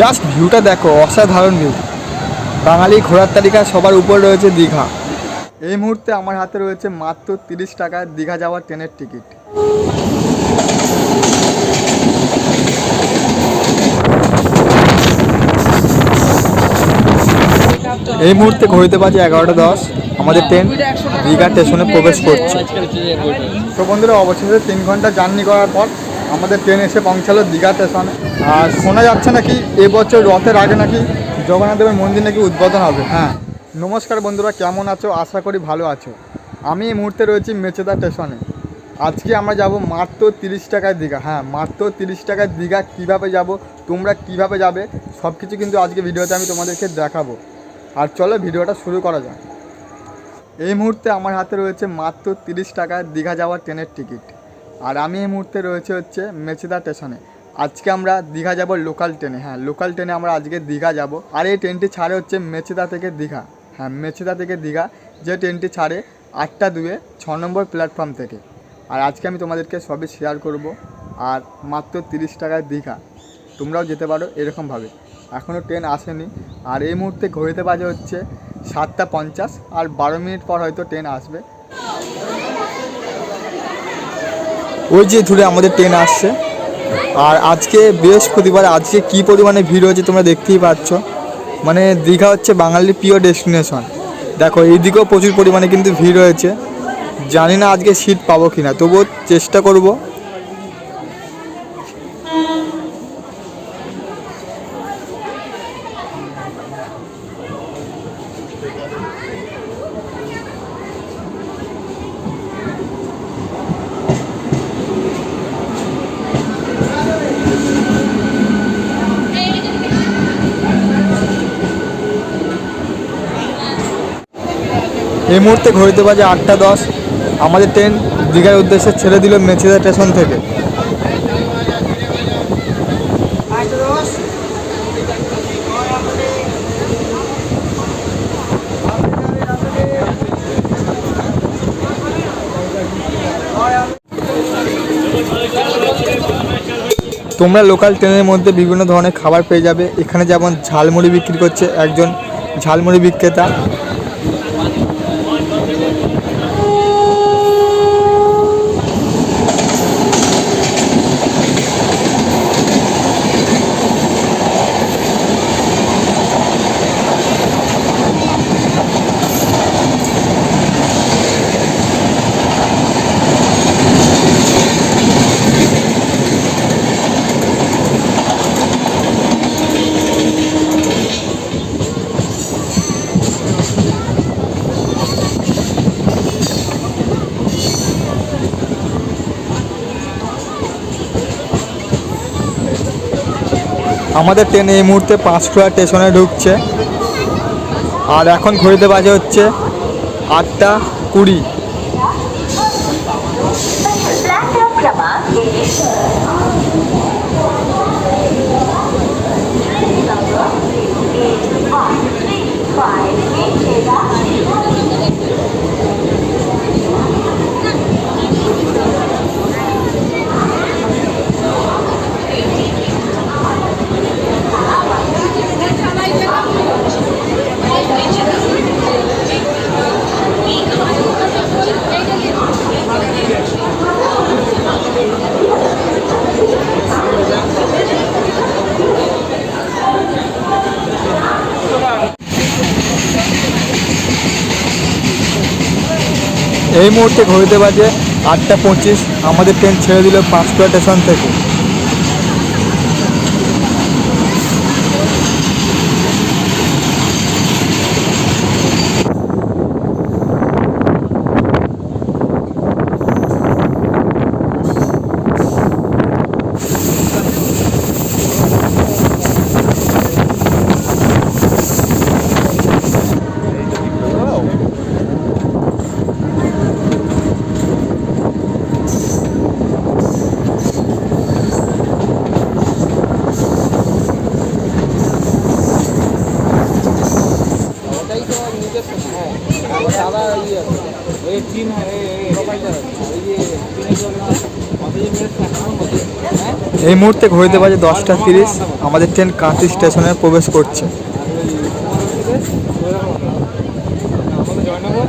Just ভিউটা দেখো, অসাধারণ ভিউ বাঙালি ঘোরার তালিকা সবার উপর রয়েছে দীঘা। এই মুহূর্তে আমার হাতে রয়েছে মাত্র তিরিশ টাকায় দীঘা যাওয়ার ট্রেনের টিকিট। এই মুহূর্তে ঘড়িতে বাজে এগারোটা দশ। আমাদের ট্রেন দীঘা স্টেশনে প্রবেশ করছে। তো বন্ধুরা, অবশেষে তিন ঘণ্টা জার্নি করার পর আমাদের ট্রেন এসে পৌঁছালো দীঘা স্টেশনে। আর শোনা যাচ্ছে নাকি এবছর রথের আগে নাকি জগন্নাথ দেবের মন্দির নাকি উদ্বোধন হবে। হ্যাঁ নমস্কার বন্ধুরা, কেমন আছো? আশা করি ভালো আছো। আমি এই মুহূর্তে রয়েছি মেচেদা স্টেশনে। আজকে আমরা যাব মাত্র তিরিশ টাকায় দীঘা। হ্যাঁ মাত্র তিরিশ টাকায় দীঘা কীভাবে যাব, তোমরা কীভাবে যাবে সব কিছু কিন্তু আজকে ভিডিওতে আমি তোমাদেরকে দেখাবো। আর চলো ভিডিওটা শুরু করা যাক। এই মুহূর্তে আমার হাতে রয়েছে মাত্র তিরিশ টাকায় দীঘা যাওয়ার ট্রেনের টিকিট। আর আমি এই মুহূর্তে রয়েছে হচ্ছে মেচেদা স্টেশনে। আজকে আমরা দীঘা যাব লোকাল ট্রেনে হ্যাঁ লোকাল ট্রেনে আমরা আজকে দীঘা যাব। আর এই ট্রেনটি ছাড়ে হচ্ছে মেচেদা থেকে দীঘা। হ্যাঁ মেচেদা থেকে দীঘা। যে ট্রেনটি ছাড়ে আটটা দুয়ে ছ নম্বর প্ল্যাটফর্ম থেকে। আর আজকে আমি তোমাদেরকে সবই শেয়ার করব। আর মাত্র তিরিশ টাকায় দীঘা। তোমরাও যেতে পারো এরকমভাবে। এখনও ট্রেন আসেনি। আর এই মুহূর্তে ঘড়িতে বাজে হচ্ছে সাতটা পঞ্চাশ। আর বারো মিনিট পর হয়তো ট্রেন আসবে। ওই যে ধরে আমাদের ট্রেন আসছে। আর আজকে বৃহস্পতিবার আজকে কী পরিমাণে ভিড় হয়েছে তোমরা দেখতেই পাচ্ছ। মানে দীঘা হচ্ছে বাঙালির প্রিয় ডেস্টিনেশন। দেখো, এইদিকেও প্রচুর পরিমাণে কিন্তু ভিড় হয়েছে। জানি না আজকে সিট পাবো কি না তবুও চেষ্টা করব। এই মুহূর্তে ঘড়িতে বাজে আটটা দশ। আমাদের ট্রেন দীঘার উদ্দেশ্যে ছেড়ে দিল মেচেদা স্টেশন থেকে। তোমরা লোকাল ট্রেনের মধ্যে বিভিন্ন ধরনের খাবার পেয়ে যাবে। এখানে যেমন ঝালমুড়ি বিক্রি করছে একজন ঝালমুড়ি বিক্রেতা। আমাদের ট্রেন এই মুহূর্তে পাঁচকুড়া স্টেশনে ঢুকছে। আর এখন ঘড়িতে বাজে হচ্ছে আটটা কুড়ি। এই মুহূর্তে ঘড়িতে বাজে আটটা পঁচিশ। আমাদের ট্রেন ছেড়ে দিল পাঁচকুড়া স্টেশন থেকে ওটাই তো নিজস্ব হ্যাঁ সাদা ইয়ে ওই চিন ওই যে চিনের জন্য কত যে মিনিট দেখানোর মধ্যে হ্যাঁ এই মুহূর্তে ঘড়িতে বাজে দশটা তিরিশ আমাদের ট্রেন কাঁথি স্টেশনে প্রবেশ করছে আমাদের জয়নগর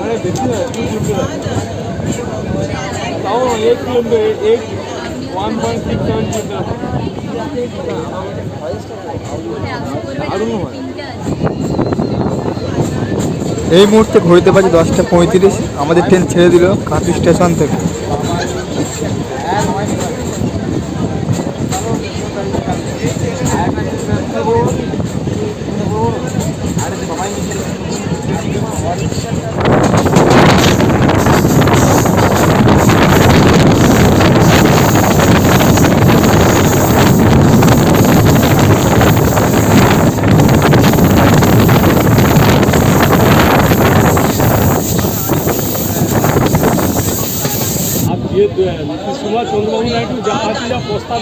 আরে বেশি না টু কিলোমিটার তাও eight kilometre eight one point six seven kilometre দারুণ হয় এই মুহূর্তে ঘড়িতে বাজে দশটা পঁয়ত্রিশ আমাদের ট্রেন ছেড়ে দিল কাঁথি স্টেশন থেকে।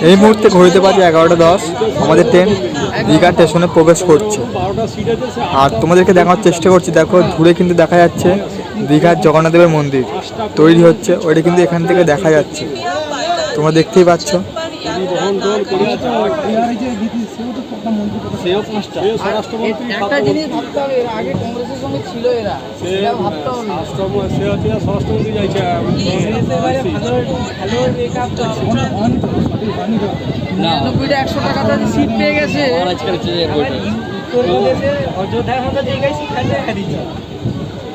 এই মুহূর্তে ঘড়িতে বাজে এগারোটা দশ। আমাদের ট্রেন দীঘা স্টেশনে প্রবেশ করছে। আর তোমাদেরকে দেখার চেষ্টা করছি, দেখো দূরে কিন্তু দেখা যাচ্ছে দীঘার জগন্নাথদেবের মন্দির তৈরি হচ্ছে। ওইটা কিন্তু এখান থেকে দেখা যাচ্ছে। তোমরা দেখতেই পাচ্ছ বহন টহন করেছে তো সেও পাঁচটা। স্বরাষ্ট্রমন্ত্রী একটা জিনিস ভাবতে হবে এরা আগে কংগ্রেসের সঙ্গে ছিল এরা। সেটা ভাবতে হবে। স্বরাষ্ট্র সে হচ্ছে স্বরাষ্ট্রমন্ত্রী যাইছে নিরানব্বইটা একশো টাকাতে সিট পেয়ে গেছে। অযোধ্যার মতো জায়গায় শিক্ষাটা হারিয়েছে অযোধ্যা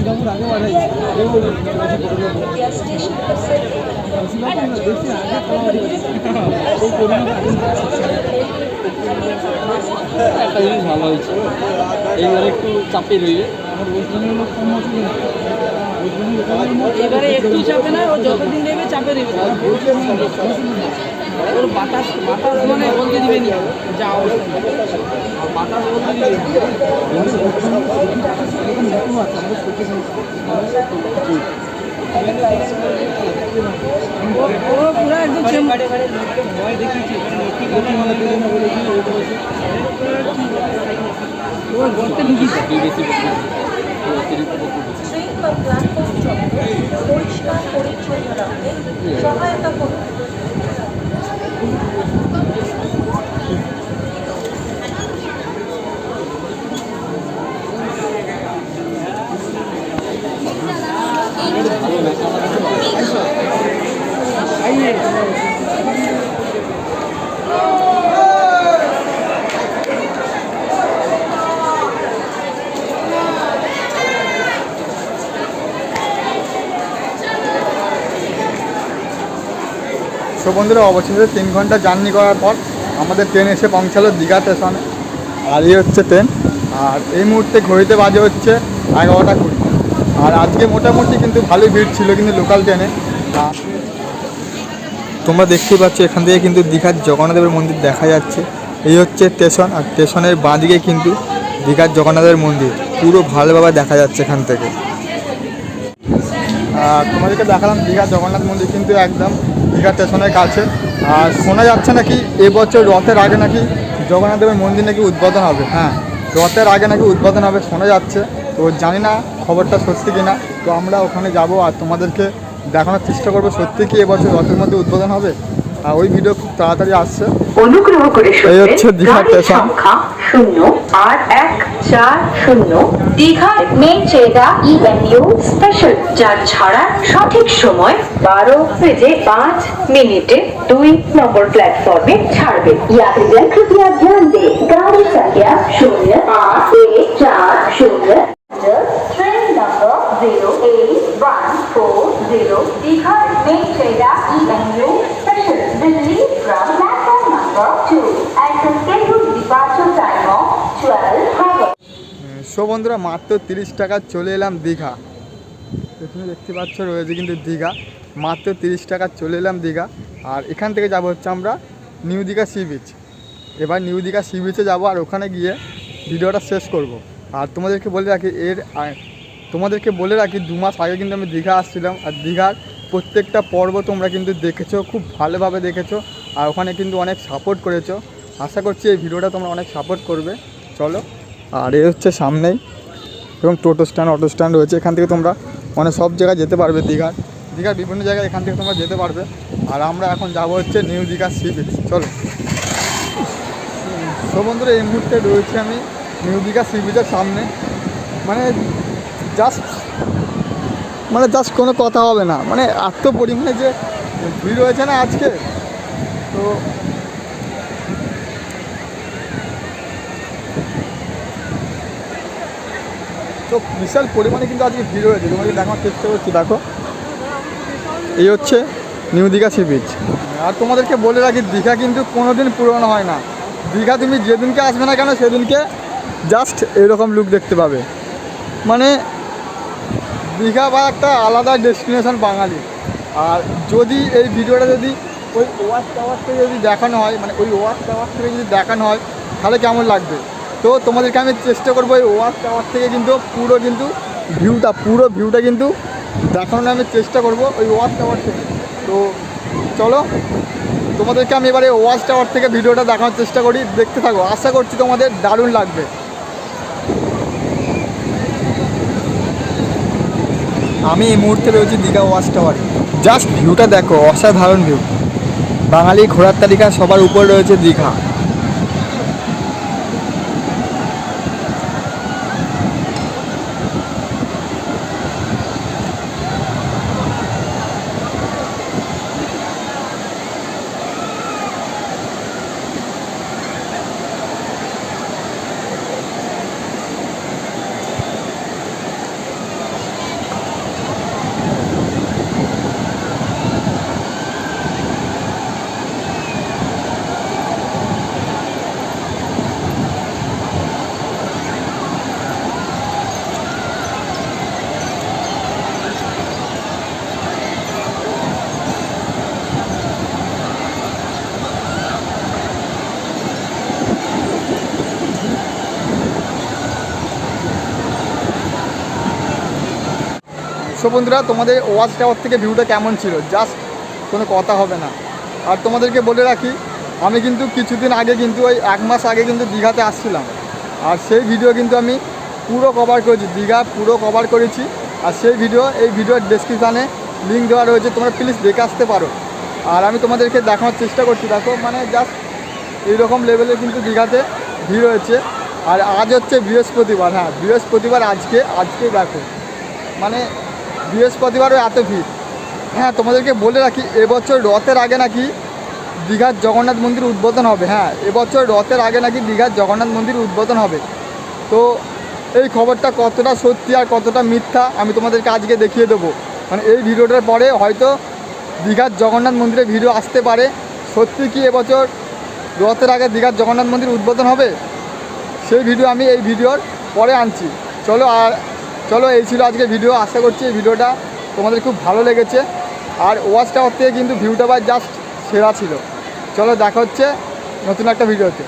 শালা একদম ছাড়লাম একটা জিনিস ভালো হয়েছে। এইবার একটু চাপে রইবে এবারে একটু চাপে না ও যতদিন দেবে চাপে দেবে ওর বাতাস বাতাস মানে বলতে দিবে নি যা অবস্থা। বাতাস বলতে দিবে ও- ও পুরো একদম ভয় দেখিয়েছে। ও গর্তে ঢুকিয়েছে বিদেশি ট্রেন বা প্ল্যাটফর্ম চত্বর পরিষ্কার পরিচ্ছন্ন রাখতে সহায়তা করুন সো বন্ধুরা অবশেষে তিন ঘণ্টা জার্নি করার পর আমাদের ট্রেন এসে পৌঁছালো দীঘা স্টেশনে। আর এই হচ্ছে ট্রেন। আর এই মুহূর্তে ঘড়িতে বাজে হচ্ছে এগারোটা কুড়ি। আর আজকে মোটামুটি কিন্তু ভালোই ভিড় ছিল কিন্তু লোকাল ট্রেনে তোমরা দেখতেই পাচ্ছ, এখান থেকে কিন্তু দীঘার জগন্নাথদেবের মন্দির দেখা যাচ্ছে। এই হচ্ছে স্টেশন, আর স্টেশনের বাঁদিকে কিন্তু দীঘার জগন্নাথের মন্দির। পুরো ভালোভাবে দেখা যাচ্ছে এখান থেকে। আর তোমাদেরকে দেখালাম দীঘার জগন্নাথ মন্দির কিন্তু একদম দীঘা স্টেশনের কাছে। আর শোনা যাচ্ছে নাকি এবছর রথের আগে নাকি জগন্নাথ দেবের মন্দির নাকি উদ্বোধন হবে। হ্যাঁ রথের আগে নাকি উদ্বোধন হবে, শোনা যাচ্ছে। তো জানি না খবরটা সত্যি কিনা। তো আমরা ওখানে যাব আর তোমাদেরকে দেখানোর চেষ্টা করব সত্যি কি এবছর রথের মধ্যে উদ্বোধন হবে। আর ওই ভিডিও খুব তাড়াতাড়ি আসছে অনুগ্রহ করে এই হচ্ছে শুনবেন দীঘা গাড়ির স্টেশন। সংখ্যা শূন্য আট এক চার শূন্য দীঘার মেন চেগা ই ভেনিউ স্পেশাল যার ছাড়া সঠিক সময় বারো বেজে পাঁচ মিনিটে দুই নম্বর প্ল্যাটফর্মে ছাড়বে यात्रीगण कृपया ध्यान दें गाड़ी संख्या शून्य आठ एक चार शून्य train number zero eight one four zero Digha so বন্ধুরা, মাত্র তিরিশ টাকা চলে এলাম দীঘা। এখানে দেখতে পাচ্ছ রয়েছে কিন্তু দীঘা। মাত্র তিরিশ টাকা চলে এলাম দীঘা। আর এখান থেকে যাব হচ্ছে আমরা নিউ দীঘা সি বিচ। এবার নিউ দীঘা সি বিচে যাব আর ওখানে গিয়ে ভিডিওটা শেষ করব। আর তোমাদেরকে বলে রাখি, এর তোমাদেরকে বলে রাখি, দু মাস আগে কিন্তু আমি দীঘা আসছিলাম। আর দীঘার প্রত্যেকটা পর্ব তোমরা কিন্তু দেখেছ, খুব ভালোভাবে দেখেছ। আর ওখানে কিন্তু অনেক সাপোর্ট করেছ। আশা করছি এই ভিডিওটা তোমরা অনেক সাপোর্ট করবে। চলো। আর এ হচ্ছে সামনেই এবং টোটো স্ট্যান্ড, অটো স্ট্যান্ড রয়েছে। এখান থেকে তোমরা মানে সব জায়গায় যেতে পারবে, দীঘার। দীঘার বিভিন্ন জায়গায় এখান থেকে তোমরা যেতে পারবে। আর আমরা এখন যাব হচ্ছে নিউ দীঘা সি বিচ। চলো। তো বন্ধুরা, এই মুহূর্তে রয়েছে আমি নিউ দীঘা সি বিচের সামনে। মানে জাস্ট মানে জাস্ট কোনো কথা হবে না। মানে এত পরিমাণে যে ভিড় হয়েছে না আজকে। তো তো বিশাল পরিমাণে কিন্তু আজকে ভিড় হয়েছে। তোমাকে দেখানোর চেষ্টা করছি, দেখো। এই হচ্ছে নিউ দীঘা সি বিচ। আর তোমাদেরকে বলে রাখি, দীঘা কিন্তু কোনো দিন পুরনো হয় না। দীঘা তুমি যেদিনকে আসবে না কেন, সেদিনকে জাস্ট এরকম লুক দেখতে পাবে। মানে দীঘা বা একটা আলাদা ডেস্টিনেশন বাঙালি। আর যদি এই ভিডিওটা যদি ওই ওয়াচ টাওয়ার থেকে যদি দেখানো হয় মানে ওই ওয়াচ টাওয়ার থেকে যদি দেখানো হয়, তাহলে কেমন লাগবে? তো তোমাদেরকে আমি চেষ্টা করব ওই ওয়াচ টাওয়ার থেকে কিন্তু পুরো কিন্তু ভিউটা, পুরো ভিউটা কিন্তু দেখানোর আমি চেষ্টা করব ওই ওয়াচ টাওয়ার থেকে। তো চলো, তোমাদেরকে আমি এবারে ওয়াচ টাওয়ার থেকে ভিডিওটা দেখানোর চেষ্টা করি, দেখতে থাকো। আশা করছি তোমাদের দারুণ লাগবে। আমি এই মুহূর্তে রয়েছি দীঘা ওয়াচ টাওয়ারে। জাস্ট ভিউটা দেখো, অসাধারণ ভিউ। বাঙালি ঘোরার তালিকা সবার উপর রয়েছে দীঘা। সো বন্ধুরা, তোমাদের ওয়াচ টাওয়ার থেকে ভিউটা কেমন ছিল? জাস্ট কোনো কথা হবে না। আর তোমাদেরকে বলে রাখি, আমি কিন্তু কিছুদিন আগে কিন্তু ওই এক মাস আগে কিন্তু দীঘাতে আসছিলাম। আর সেই ভিডিও কিন্তু আমি পুরো কভার করেছি, দীঘা পুরো কভার করেছি। আর সেই ভিডিও, এই ভিডিওর ডেসক্রিপশানে লিঙ্ক দেওয়া রয়েছে, তোমরা প্লিজ দেখে আসতে পারো। আর আমি তোমাদেরকে দেখানোর চেষ্টা করছি, দেখো মানে জাস্ট এইরকম লেভেলে কিন্তু দীঘাতে ভিড় হয়েছে। আর আজ হচ্ছে বৃহস্পতিবার হ্যাঁ বৃহস্পতিবার আজকে আজকে দেখো। মানে বৃহস্পতিবারও এত ভিড়। হ্যাঁ তোমাদেরকে বলে রাখি, এবছর রথের আগে নাকি দীঘার জগন্নাথ মন্দির উদ্বোধন হবে। হ্যাঁ এবছর রথের আগে নাকি দীঘার জগন্নাথ মন্দির উদ্বোধন হবে। তো এই খবরটা কতটা সত্যি আর কতটা মিথ্যা, আমি তোমাদেরকে আজকে দেখিয়ে দেবো। মানে এই ভিডিওটার পরে হয়তো দীঘার জগন্নাথ মন্দিরে ভিডিও আসতে পারে। সত্যি কি এবছর রথের আগে দীঘার জগন্নাথ মন্দির উদ্বোধন হবে? সেই ভিডিও আমি এই ভিডিওর পরে আনছি। চলো আর চলো, এই ছিল আজকে ভিডিও আশা করছি এই ভিডিওটা তোমাদের খুব ভালো লেগেছে। আর ওয়াচ টাওয়ার থেকে কিন্তু ভিউটা বা জাস্ট সেরা ছিল। চলো, দেখা হচ্ছে নতুন একটা ভিডিওতে